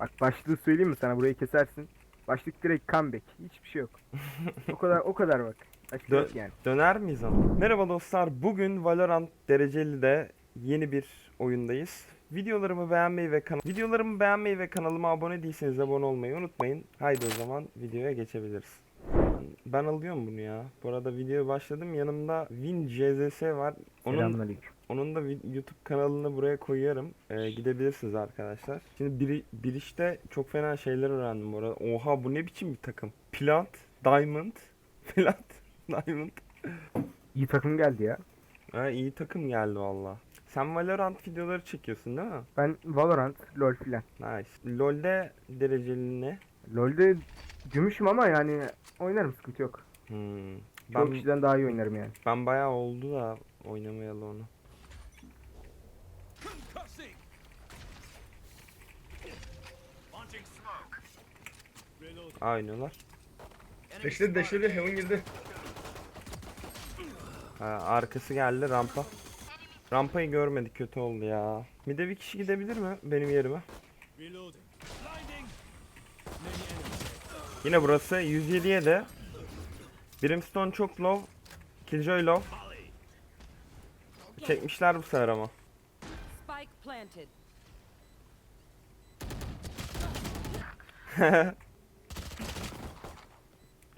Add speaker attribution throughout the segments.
Speaker 1: Bak başlığı söyleyeyim mi sana burayı kesersin. Başlık direkt comeback. Hiçbir şey yok. o kadar o kadar bak. Başka
Speaker 2: Dö-
Speaker 1: yani.
Speaker 2: Döner miyiz ama? Merhaba dostlar. Bugün Valorant dereceli de yeni bir oyundayız. Videolarımı beğenmeyi ve kan videolarımı beğenmeyi ve kanalıma abone değilseniz abone olmayı unutmayın. Haydi o zaman videoya geçebiliriz. Ben alıyorum bunu ya. Bu arada videoya başladım. Yanımda Win CZS var. Onun
Speaker 1: Selamünaleyküm.
Speaker 2: Onun da YouTube kanalını buraya koyarım. Ee, gidebilirsiniz arkadaşlar. Şimdi bir, bir işte çok fena şeyler öğrendim bu arada. Oha bu ne biçim bir takım? Plant, Diamond, Plant, Diamond.
Speaker 1: İyi takım geldi ya.
Speaker 2: Ha, iyi takım geldi valla. Sen Valorant videoları çekiyorsun değil mi?
Speaker 1: Ben Valorant, LoL filan.
Speaker 2: Nice. LoL'de dereceli ne?
Speaker 1: LoL'de gümüşüm ama yani oynarım sıkıntı yok.
Speaker 2: Hmm. Ben,
Speaker 1: kişiden daha iyi oynarım yani.
Speaker 2: ben bayağı oldu da oynamayalı onu.
Speaker 3: Concussing! Launching smoke.
Speaker 2: Aa, oynuyorlar.
Speaker 4: Deşledi deşledi Heaven girdi.
Speaker 2: Ha, arkası geldi rampa. Rampayı görmedik kötü oldu ya. Bir de bir kişi gidebilir mi benim yerime? Yine burası 107'ye de. Brimstone çok low. Killjoy low. Çekmişler bu sefer ama.
Speaker 5: Spike planted.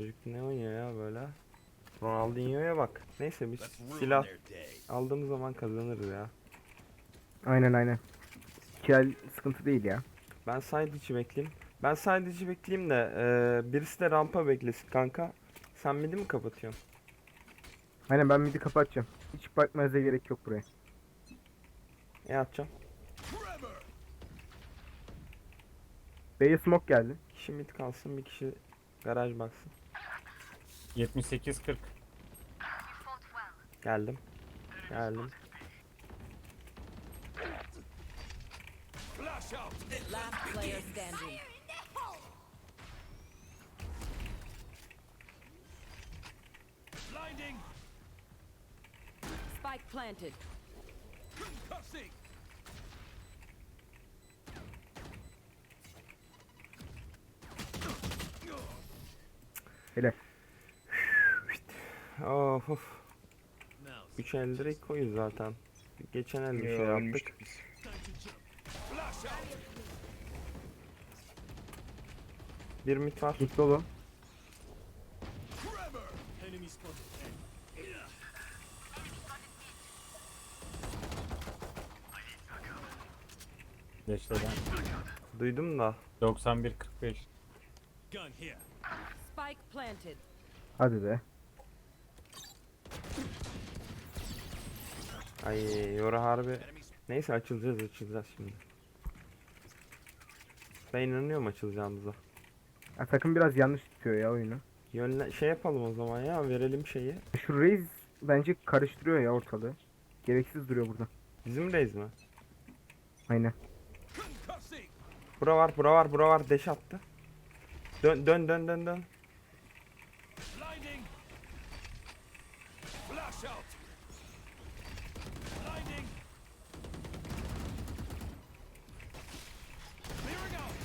Speaker 2: Çocuk ne oynuyor ya böyle? Ronaldinho'ya bak. Neyse biz silah aldığımız zaman kazanırız ya.
Speaker 1: Aynen aynen. Kiel sıkıntı değil ya.
Speaker 2: Ben side içi bekleyeyim. Ben side içi bekleyeyim de eee, birisi de rampa beklesin kanka. Sen midi mi kapatıyorsun?
Speaker 1: Aynen ben midi kapatacağım. Hiç bakmanıza gerek yok buraya.
Speaker 2: Ne yapacağım?
Speaker 1: B'ye smoke geldi.
Speaker 2: Kişi mid kalsın bir kişi garaj baksın.
Speaker 6: 78-40.
Speaker 2: Geldim. Geldim.
Speaker 5: Last player standing.
Speaker 3: Blinding!
Speaker 5: Spike planted.
Speaker 3: Concussing!
Speaker 1: Hele.
Speaker 2: Of of. 3 el direkt koyuz zaten. Geçen el bir şey
Speaker 4: Ya,
Speaker 2: yaptık.
Speaker 4: biz.
Speaker 2: Bir mid var.
Speaker 1: Mid dolu.
Speaker 3: Spotted.
Speaker 6: Deşleden.
Speaker 2: Duydum da.
Speaker 6: 91-45.
Speaker 3: Gun here.
Speaker 5: Spike planted.
Speaker 1: Hadi be.
Speaker 2: Ay yora harbi. Neyse açılacağız açılacağız şimdi. Ben inanıyorum açılacağımıza.
Speaker 1: Ya, takım biraz yanlış tutuyor ya oyunu.
Speaker 2: Yönle şey yapalım o zaman ya verelim şeyi.
Speaker 1: Şu Raze bence karıştırıyor ya ortalığı. Gereksiz duruyor burada.
Speaker 2: Bizim reis mi?
Speaker 1: Aynen.
Speaker 2: Bura var bura var bura var deş attı. Dön dön dön dön dön.
Speaker 3: Blinding! Flash out! Blinding! Clearing out!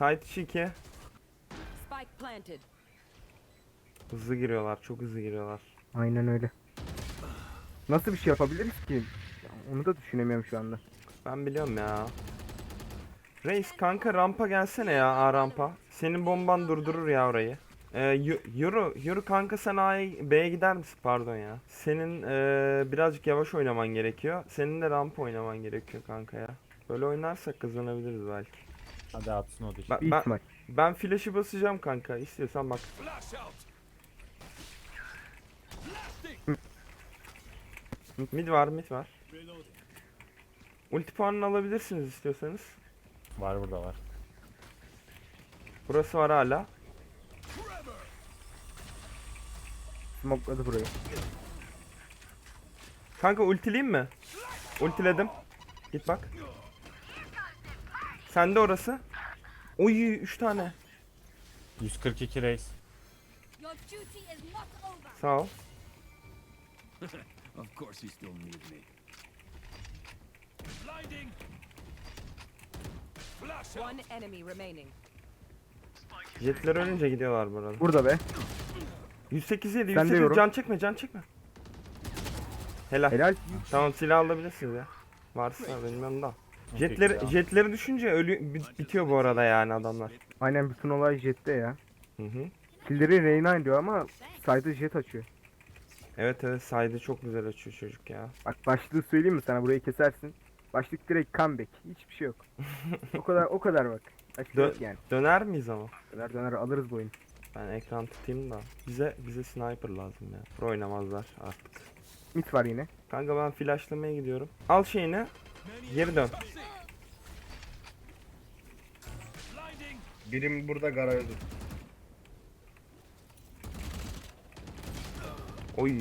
Speaker 2: Side içi 2.
Speaker 5: Spike planted.
Speaker 2: Hızlı giriyorlar çok hızlı giriyorlar.
Speaker 1: Aynen öyle. Nasıl bir şey yapabiliriz ki? Ya, Onu da düşünemiyorum şu anda.
Speaker 2: Ben biliyorum ya. Reis kanka rampa gelsene ya A rampa. Senin bomban durdurur ya orayı. Ee, yürü, yürü kanka sen A'ya B'ye gider misin pardon ya. Senin ee, birazcık yavaş oynaman gerekiyor. Senin de rampa oynaman gerekiyor kanka ya. Böyle oynarsak kazanabiliriz belki.
Speaker 6: Hadi atsın o dişi.
Speaker 2: Ben,
Speaker 1: Bir
Speaker 2: ben,
Speaker 1: ihtimal.
Speaker 2: ben flash'ı basacağım kanka. İstiyorsan bak. Mid var mid var. Ulti puanını alabilirsiniz istiyorsanız.
Speaker 6: Var burada var.
Speaker 2: Burası var hala.
Speaker 3: Forever!
Speaker 1: Smokeladı burayı.
Speaker 2: Kanka ultileyim mi? Ultiledim. Git bak. Sende orası. Oy 3 tane.
Speaker 6: 142 reis.
Speaker 5: Your duty is not over.
Speaker 2: Sağ ol.
Speaker 3: Of course you still need me. Blinding! Flash out.
Speaker 5: One enemy remaining.
Speaker 2: Jetler ölünce gidiyorlar bu arada.
Speaker 1: Burada be.
Speaker 2: 108 yedi,
Speaker 1: Sen de
Speaker 2: 108
Speaker 1: yorum.
Speaker 2: can çekme, can çekme. Helal.
Speaker 1: Helal.
Speaker 2: Tamam silah alabilirsiniz ya. Varsa bilmem da. Jetleri, jetleri düşünce ölü bi- bitiyor bu arada yani adamlar.
Speaker 1: Aynen bütün olay jette ya.
Speaker 2: Hı hı.
Speaker 1: Killleri Reyna diyor ama sayda jet açıyor.
Speaker 2: Evet evet saydı çok güzel açıyor çocuk ya.
Speaker 1: Bak başlığı söyleyeyim mi sana burayı kesersin. Başlık direkt comeback. Hiçbir şey yok. o kadar o kadar bak.
Speaker 2: Dö-
Speaker 1: yok yani.
Speaker 2: Döner miyiz ama?
Speaker 1: Döner döner alırız bu oyunu.
Speaker 2: Ben ekran tutayım da. Bize bize sniper lazım ya. Pro oynamazlar artık.
Speaker 1: Mit var yine.
Speaker 2: Kanka ben flashlamaya gidiyorum. Al şeyini. Geri dön.
Speaker 4: Birim burada garajda.
Speaker 2: Oy.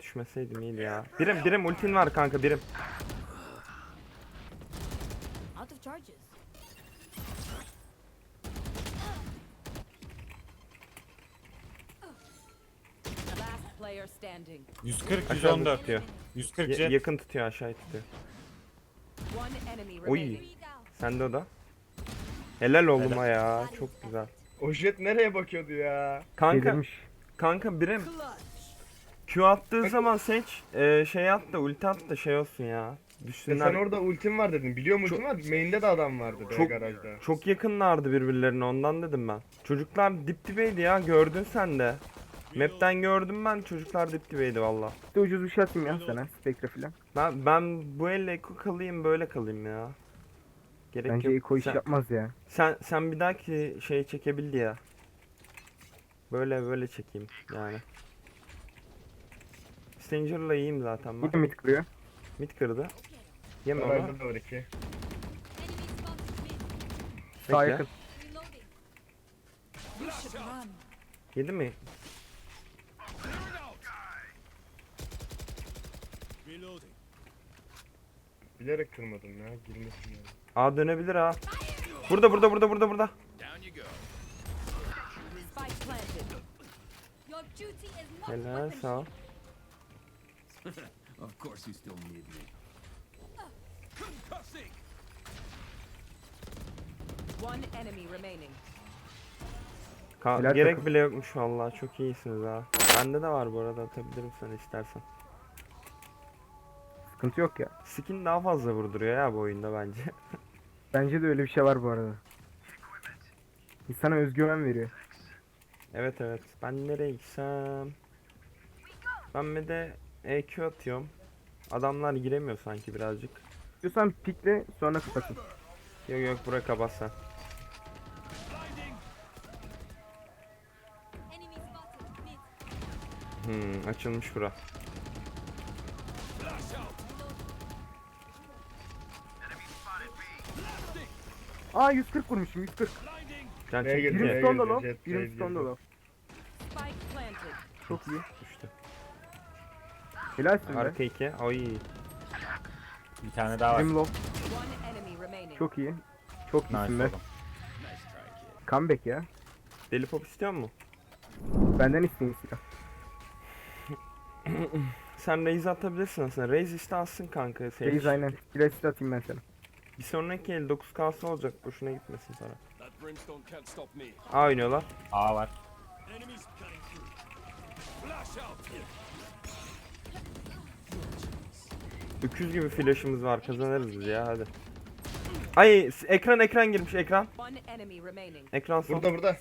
Speaker 2: Düşmeseydim iyiydi ya. Birim birim ultin var kanka birim.
Speaker 5: Out of charges. Last player standing.
Speaker 6: 140
Speaker 2: Aşağıda
Speaker 6: 114.
Speaker 2: tutuyor.
Speaker 6: 140
Speaker 2: Ya-
Speaker 6: jet.
Speaker 2: yakın tutuyor aşağı tutuyor.
Speaker 5: One enemy
Speaker 2: Oy.
Speaker 5: remaining.
Speaker 2: Sende o da. Helal oğluma ya. Çok güzel.
Speaker 4: O jet nereye bakıyordu ya?
Speaker 2: Kanka
Speaker 1: Delirmiş.
Speaker 2: kanka birim Q attığı zaman seç e, şey at da ulti at da şey olsun ya.
Speaker 4: E
Speaker 2: Düşsünler.
Speaker 4: sen orada ultim var dedin. Biliyor musun ultim var? Main'de de adam vardı be
Speaker 2: Çok-
Speaker 4: garajda.
Speaker 2: Çok yakınlardı birbirlerine ondan dedim ben. Çocuklar dip dibeydi ya gördün sen de. Map'ten gördüm ben çocuklar dip dibeydi valla.
Speaker 1: İşte ucuz bir şey atayım ya sana. Spectre filan.
Speaker 2: Ben, ben bu elle eko kalayım böyle kalayım ya. Gerek
Speaker 1: Bence
Speaker 2: yok.
Speaker 1: Eko iş
Speaker 2: sen,
Speaker 1: yapmaz ya.
Speaker 2: sen, sen bir dahaki şey çekebildi ya. Böyle böyle çekeyim yani. Stranger'la iyiyim zaten ben.
Speaker 1: Da mit kırıyor.
Speaker 2: Mid kırdı. Yeme onu.
Speaker 4: Garajda da var iki.
Speaker 5: Enemy spotted mid.
Speaker 1: Sağ
Speaker 2: Bekle.
Speaker 1: yakın.
Speaker 2: Yedi mi?
Speaker 3: Reloading.
Speaker 4: Bilerek kırmadım ya. Girmesin yani.
Speaker 2: Aa dönebilir ha. Burada burada burada burada burada.
Speaker 3: Down you go.
Speaker 5: Spike planted. Your duty is not
Speaker 2: Helal
Speaker 5: weapon
Speaker 2: sağ ol.
Speaker 3: Of course you still need me. Concussing.
Speaker 5: One enemy remaining.
Speaker 2: Ka-
Speaker 1: Helal
Speaker 2: gerek
Speaker 1: takım.
Speaker 2: bile yokmuş vallahi çok iyisiniz ha. Bende de var bu arada atabilirim sana istersen.
Speaker 1: Sıkıntı yok ya.
Speaker 2: Skin daha fazla vurduruyor ya bu oyunda bence.
Speaker 1: Bence de öyle bir şey var bu arada. İnsana özgüven veriyor.
Speaker 2: evet evet. Ben nereye gitsem? Ben bir de EQ atıyorum. Adamlar giremiyor sanki birazcık.
Speaker 1: İstiyorsan pikle sonra kapatın.
Speaker 2: Yok yok bırak kapat sen. Hmm, açılmış bura.
Speaker 1: Aa 140 vurmuşum 140.
Speaker 3: Blinding.
Speaker 2: Can
Speaker 4: Neye
Speaker 2: çekti
Speaker 4: girdi?
Speaker 1: Birim
Speaker 4: Neye
Speaker 1: stone da
Speaker 4: girdi?
Speaker 1: low.
Speaker 4: Jet
Speaker 1: Birim
Speaker 4: neye
Speaker 1: stone da
Speaker 4: girdi?
Speaker 1: low.
Speaker 5: Spike planted.
Speaker 1: Çok iyi.
Speaker 2: düştü.
Speaker 1: Helalsin be.
Speaker 2: Arka iki. Ay.
Speaker 6: Bir tane daha var.
Speaker 1: Birim low.
Speaker 5: One enemy remaining.
Speaker 1: Çok iyi. Çok
Speaker 6: Nice
Speaker 1: iyisin be.
Speaker 6: oğlum.
Speaker 3: Nice kid.
Speaker 1: Comeback ya.
Speaker 2: Deli pop istiyor mu?
Speaker 1: Benden isteyin silah.
Speaker 2: Sen Raze atabilirsin aslında. Raze işte alsın kanka.
Speaker 1: Reis aynen. Silah silah atayım ben sana.
Speaker 2: Bir sonraki el 9K'sı olacak. Boşuna gitmesin sana. A oynuyorlar.
Speaker 6: A var.
Speaker 2: Öküz gibi flash'ımız var. Kazanırız biz ya hadi. Ay ekran ekran girmiş ekran. Ekran son.
Speaker 4: Burada burada.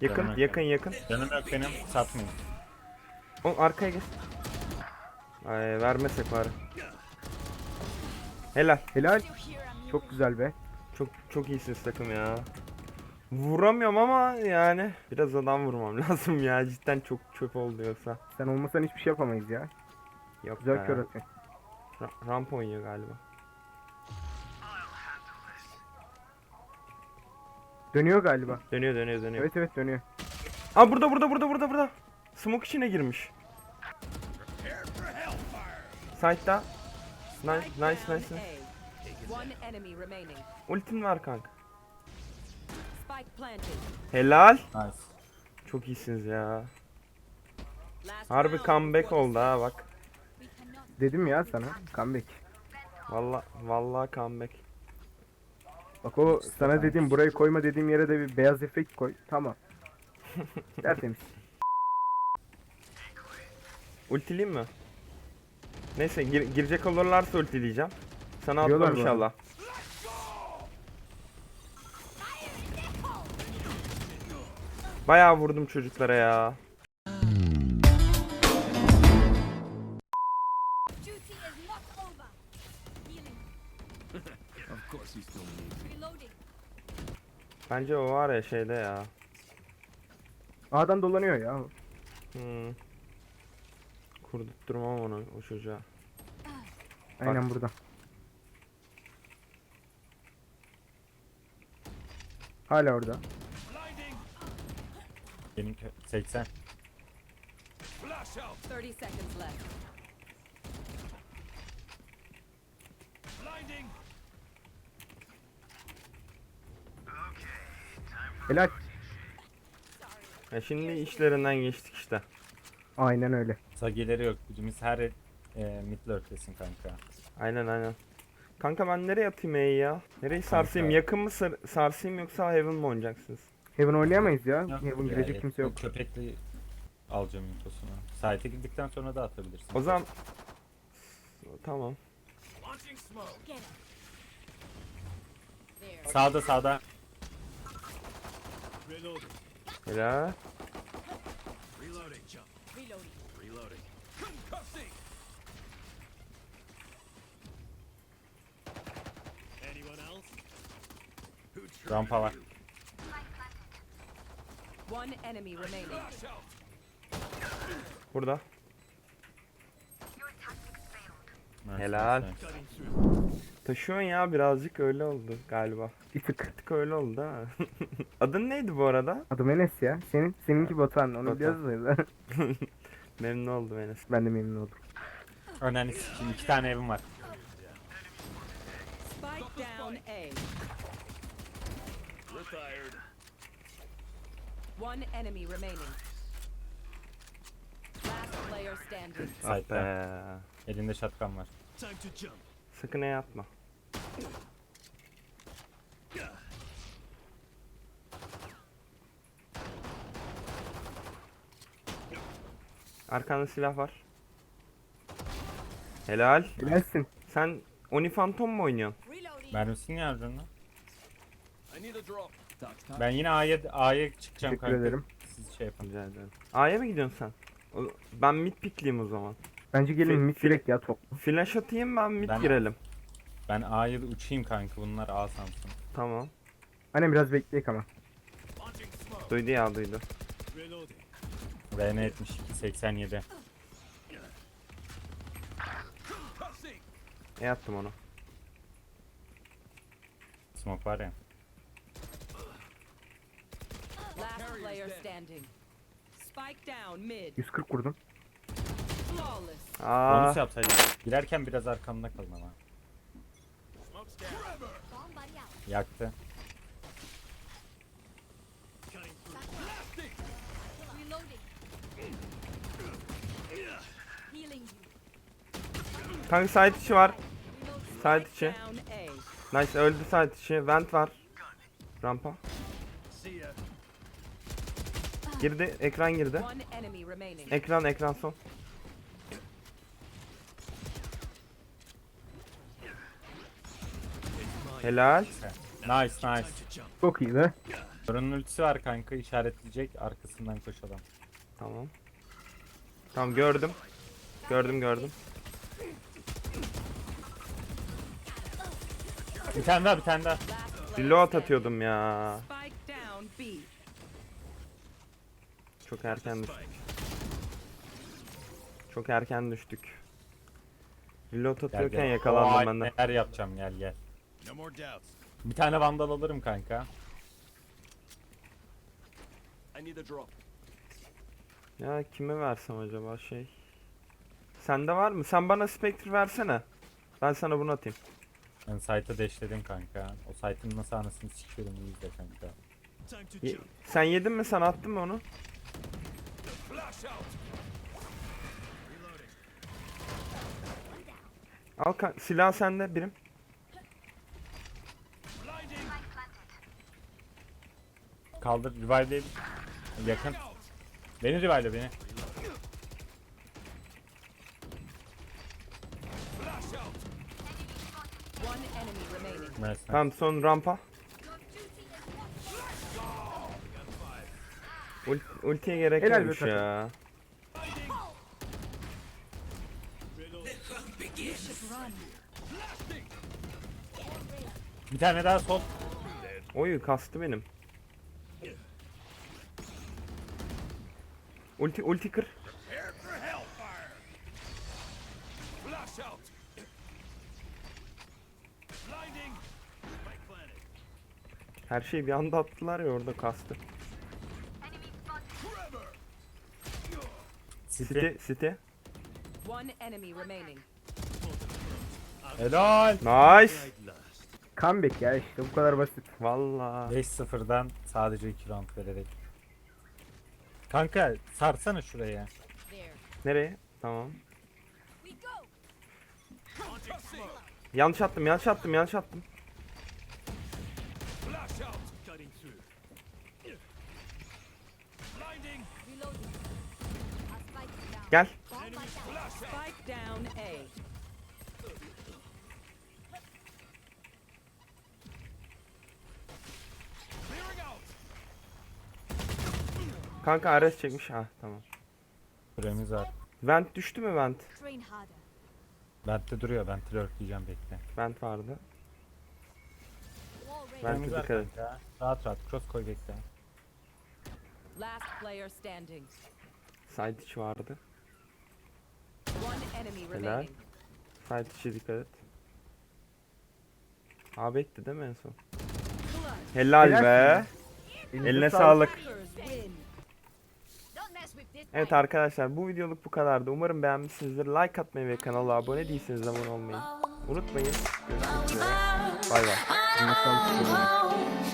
Speaker 2: Yakın
Speaker 6: Canım
Speaker 2: yakın yakın.
Speaker 6: Canım yok benim. Satmayın.
Speaker 2: O arkaya geç. Ay vermesek bari. Helal.
Speaker 1: Helal. Çok güzel be.
Speaker 2: Çok çok iyisiniz takım ya. Vuramıyorum ama yani biraz adam vurmam lazım ya. Cidden çok çöp oldu yoksa.
Speaker 1: Sen olmasan hiçbir şey yapamayız ya.
Speaker 2: Yok
Speaker 1: Güzel
Speaker 2: be.
Speaker 1: kör atıyorsun.
Speaker 2: Ra- ramp oynuyor galiba.
Speaker 1: Dönüyor galiba.
Speaker 2: Dönüyor dönüyor dönüyor.
Speaker 1: Evet evet dönüyor.
Speaker 2: Aa burada burada burada burada burada. Smoke içine girmiş. Side'da. Nice nice nice. nice.
Speaker 5: A. One enemy remaining.
Speaker 2: Ultin var kanka.
Speaker 5: Spike planted.
Speaker 2: Helal.
Speaker 6: Nice.
Speaker 2: Çok iyisiniz ya. Harbi comeback oldu ha bak.
Speaker 1: Dedim ya sana. Comeback.
Speaker 2: Valla vallahi comeback.
Speaker 1: Bak o sana dediğim burayı koyma dediğim yere de bir beyaz efekt koy. Tamam. Tertemiz.
Speaker 2: Ultileyim mi? Neyse gir- girecek olurlarsa ultileyeceğim. Sana
Speaker 1: Diyorlar
Speaker 2: atmam inşallah. Bayağı vurdum çocuklara ya.
Speaker 7: Duty is not over. Healing.
Speaker 3: Of course he's still me.
Speaker 7: Reloading.
Speaker 2: Bence o var ya şeyde ya.
Speaker 1: A'dan dolanıyor ya.
Speaker 2: Hmm. Kurdurtturmam onu o çocuğa.
Speaker 1: Aynen burada. Hala orada.
Speaker 3: Blinding.
Speaker 6: Benim kö- 80.
Speaker 3: Flash out.
Speaker 5: 30 seconds left.
Speaker 3: Blinding.
Speaker 1: Helal.
Speaker 2: Ya şimdi işlerinden geçtik işte.
Speaker 1: Aynen öyle.
Speaker 6: Sageleri yok. Birimiz her e, mid lurklesin kanka.
Speaker 2: Aynen aynen. Kanka ben nereye atayım E'yi ya? Nereyi sarsayım?
Speaker 6: Kanka.
Speaker 2: Yakın mı sar- sarsayım yoksa Heaven mı oynayacaksınız?
Speaker 1: Heaven oynayamayız ya.
Speaker 6: Yok
Speaker 1: Heaven girecek kimse yok.
Speaker 6: Köpekli alacağım infosunu. Site'e girdikten sonra da atabilirsin.
Speaker 2: O zaman tamam.
Speaker 6: Sağda sağda.
Speaker 2: Helal.
Speaker 3: Reloading.
Speaker 7: Reloading.
Speaker 3: Concussing. Anyone else? Who?
Speaker 6: Rampa var.
Speaker 5: One enemy remaining.
Speaker 2: Burada. Helal. Taşıyorsun ya birazcık öyle oldu galiba.
Speaker 1: Bir tık.
Speaker 2: Bir tık öyle oldu ha. Adın neydi bu arada?
Speaker 1: Adım Enes ya. Senin seninki Batuhan. Onu
Speaker 2: Batuhan.
Speaker 1: biliyoruz da.
Speaker 2: Memnun oldum Enes.
Speaker 1: ben de memnun oldum.
Speaker 6: Önemli sikeyim. iki tane evim var.
Speaker 5: Spike down A.
Speaker 3: Retired.
Speaker 5: One enemy remaining. Last player standing.
Speaker 2: Ah be.
Speaker 6: Elinde şatkan var.
Speaker 3: Time to jump.
Speaker 2: Sakın E atma. Arkanda silah var. Helal.
Speaker 1: Helalsin.
Speaker 2: Sen Oni Phantom mu oynuyorsun?
Speaker 6: Mermisini harcadın lan? Ben yine A'ya A'ya çıkacağım
Speaker 1: Teşekkür
Speaker 6: kanka.
Speaker 1: ederim.
Speaker 6: Siz şey yapın.
Speaker 2: Rica ederim. A'ya mı gidiyorsun sen? O- Ben mid pickliyim o zaman.
Speaker 1: Bence gelin
Speaker 2: Fil-
Speaker 1: mid
Speaker 2: fil-
Speaker 1: direkt ya top.
Speaker 2: Flash atayım ben mid
Speaker 6: Ben-
Speaker 2: girelim.
Speaker 6: Ben A'ya da uçayım kanka. Bunlar A sansın.
Speaker 2: Tamam.
Speaker 1: Annem biraz bekleyek ama.
Speaker 2: Duydu ya duydu.
Speaker 3: Reloading.
Speaker 6: RN 72 87.
Speaker 3: Concussing.
Speaker 2: E attım onu.
Speaker 6: Smoke var ya.
Speaker 5: Last player standing. Spike down mid.
Speaker 1: 140 vurdum.
Speaker 5: Flawless.
Speaker 2: Aa,
Speaker 6: Bonus yapsaydım. Girerken biraz arkamda kalın ama. Yaktı.
Speaker 3: Cutting through. Blasting.
Speaker 7: Reloading. Healing you.
Speaker 2: Kanka side içi var. Side içi. Nice öldü side içi. Vent var. Rampa. Girdi. Ekran girdi. Ekran ekran son. Helal.
Speaker 6: Nice nice.
Speaker 1: Çok iyi be.
Speaker 6: Sorunun ultisi var kanka işaretleyecek arkasından koş adam.
Speaker 2: Tamam. Tamam gördüm. Gördüm gördüm.
Speaker 6: Bir tane daha bir tane daha.
Speaker 2: Reload atıyordum ya. Çok erken düştük. Çok erken düştük. Reload atıyorken yakalandım ben de.
Speaker 6: Neler yapacağım gel gel. Bir tane vandal alırım kanka.
Speaker 2: Ya kime versem acaba şey? Sende var mı? Sen bana Spectre versene. Ben sana bunu atayım.
Speaker 6: Ben site'ı deşledim kanka. O site'ın nasıl anasını sikiyorum iyi izle kanka.
Speaker 2: Ye- sen yedin mi? Sen attın mı onu? Al kan silah sende birim.
Speaker 6: Kaldır revive'le yakın. Beni revive'le beni.
Speaker 3: Flash out.
Speaker 5: One enemy remaining.
Speaker 6: Nice.
Speaker 2: Tamam son rampa. Ult ultiye gerek
Speaker 1: Helal
Speaker 2: yokmuş ya.
Speaker 6: Bir tane daha sol.
Speaker 2: Oyu kastı benim. Ulti ulti kır. Her şeyi bir anda attılar ya orada kastı.
Speaker 6: City.
Speaker 2: City City.
Speaker 5: One enemy remaining.
Speaker 6: Helal.
Speaker 2: Nice.
Speaker 1: Comeback ya işte bu kadar basit.
Speaker 2: Valla.
Speaker 6: 5-0'dan sadece 2 round vererek. Kanka sarsana şuraya.
Speaker 2: Nereye? Tamam. Yanlış attım, yanlış attım, yanlış attım.
Speaker 3: Out.
Speaker 2: Kanka Ares çekmiş. Ha tamam.
Speaker 6: Süremiz var.
Speaker 2: Vent düştü mü vent?
Speaker 6: Vent'te duruyor. Vent'te lurkleyeceğim bekle.
Speaker 2: Vent vardı.
Speaker 6: Var
Speaker 2: dikkat et.
Speaker 6: Rahat rahat cross koy bekle.
Speaker 5: Last player standing.
Speaker 2: Side vardı. Helal. Side içi dikkat et. Abi etti değil mi en son? Helal
Speaker 1: Helal
Speaker 2: be. Eline sağlık. Evet arkadaşlar bu videoluk bu kadardı. Umarım beğenmişsinizdir. Like atmayı ve kanala abone değilseniz abone olmayı unutmayın. Görüşmek üzere. Bay bay.